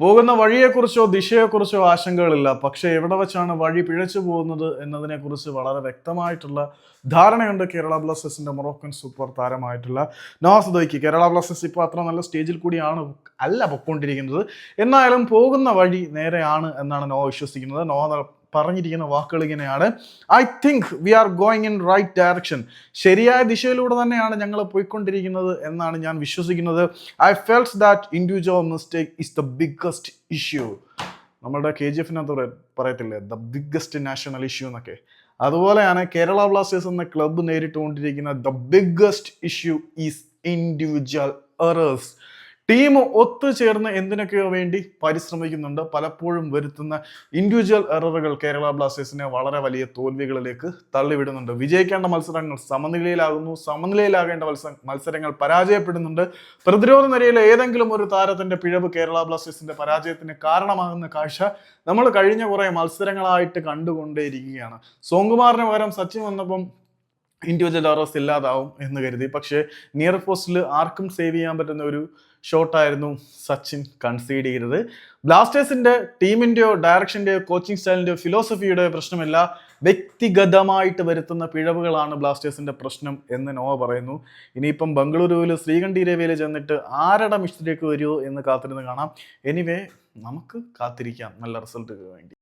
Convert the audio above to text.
പോകുന്ന വഴിയെക്കുറിച്ചോ ദിശയെക്കുറിച്ചോ ആശങ്കകളില്ല. പക്ഷേ എവിടെ വെച്ചാണ് വഴി പിഴച്ചു പോകുന്നത് എന്നതിനെക്കുറിച്ച് വളരെ വ്യക്തമായിട്ടുള്ള ധാരണയുണ്ട് കേരള ബ്ലാസ്റ്റേഴ്സിന്റെ മൊറോക്കൻ സൂപ്പർ താരമായിട്ടുള്ള നവാസ് ദോയ്ക്ക്. കേരള ബ്ലാസ്റ്റേഴ്സ് ഇപ്പോൾ അത്ര നല്ല സ്റ്റേജിൽ കൂടിയാണ് അല്ല പൊക്കോണ്ടിരിക്കുന്നത്. എന്നായാലും പോകുന്ന വഴി നേരെയാണ് എന്നാണ് നോ വിശ്വസിക്കുന്നത്. നോ പറഞ്ഞിരിക്കുന്ന വാക്കുകൾ ഇങ്ങനെയാണ്. I think we are going in right direction ശരിയായ ദിശയിലൂടെ തന്നെയാണ് ഞങ്ങൾ പോയിക്കൊണ്ടിരിക്കുന്നത് എന്നാണ് ഞാൻ വിശ്വസിക്കുന്നത്. I feels that individual mistake is the biggest issue നമ്മളുടെ കെ ജി എഫിനകത്ത് പറയത്തില്ലേ? ദ ബിഗ്ഗസ്റ്റ് നാഷണൽ ഇഷ്യൂ എന്നൊക്കെ. അതുപോലെയാണ് കേരള ബ്ലാസ്റ്റേഴ്സ് എന്ന club നേരിട്ടുകൊണ്ടിരിക്കുന്ന the biggest issue is individual errors team ഒത്തുചേർന്ന് എന്തിനൊക്കെയോ വേണ്ടി പരിശ്രമിക്കുന്നുണ്ട്. പലപ്പോഴും വരുത്തുന്ന ഇൻഡിവിജ്വൽ എററുകൾ കേരള ബ്ലാസ്റ്റേഴ്സിനെ വളരെ വലിയ തോൽവികളിലേക്ക് തള്ളിവിടുന്നുണ്ട്. വിജയിക്കേണ്ട മത്സരങ്ങൾ സമനിലയിലാകുന്നു. സമനിലയിലാകേണ്ട മത്സര മത്സരങ്ങൾ പരാജയപ്പെടുന്നുണ്ട്. പ്രതിരോധ നിരയിലെ ഏതെങ്കിലും ഒരു താരത്തിന്റെ പിഴവ് കേരള ബ്ലാസ്റ്റേഴ്സിന്റെ പരാജയത്തിന് കാരണമാകുന്ന കാഴ്ച നമ്മൾ കഴിഞ്ഞ കുറേ മത്സരങ്ങളായിട്ട് കണ്ടുകൊണ്ടേയിരിക്കുകയാണ്. സോങ്കുമാറിന് പകരം സച്ചിൻ വന്നപ്പം ഇൻഡിവിജ്വൽ എറേഴ്സ് ഇല്ലാതാവും എന്ന് കരുതി. പക്ഷേ നിയർ പോസ്റ്റിൽ ആർക്കും സേവ് ചെയ്യാൻ പറ്റുന്ന ഒരു ഷോട്ടായിരുന്നു സച്ചിൻ കൺസീഡ് ചെയ്തത്. ബ്ലാസ്റ്റേഴ്സിന്റെ ടീമിന്റെയോ ഡയറക്ഷന്റെയോ കോച്ചിങ് സ്റ്റൈലിന്റെയോ ഫിലോസഫിയുടെ പ്രശ്നമല്ല വ്യക്തിഗതമായിട്ട് വരുത്തുന്ന പിഴവുകളാണ് ബ്ലാസ്റ്റേഴ്സിന്റെ പ്രശ്നം എന്ന് നോവ പറയുന്നു. ഇനിയിപ്പം ബംഗളൂരുവിൽ ശ്രീകണ്ഠി രവിയിൽ ചെന്നിട്ട് ആരുടെ മിസ്റ്റേക്ക് വരുമോ എന്ന് കാത്തിരുന്ന് കാണാം. എനിവേ നമുക്ക് കാത്തിരിക്കാം. നല്ല റിസൾട്ടുകൾ വേണ്ടി.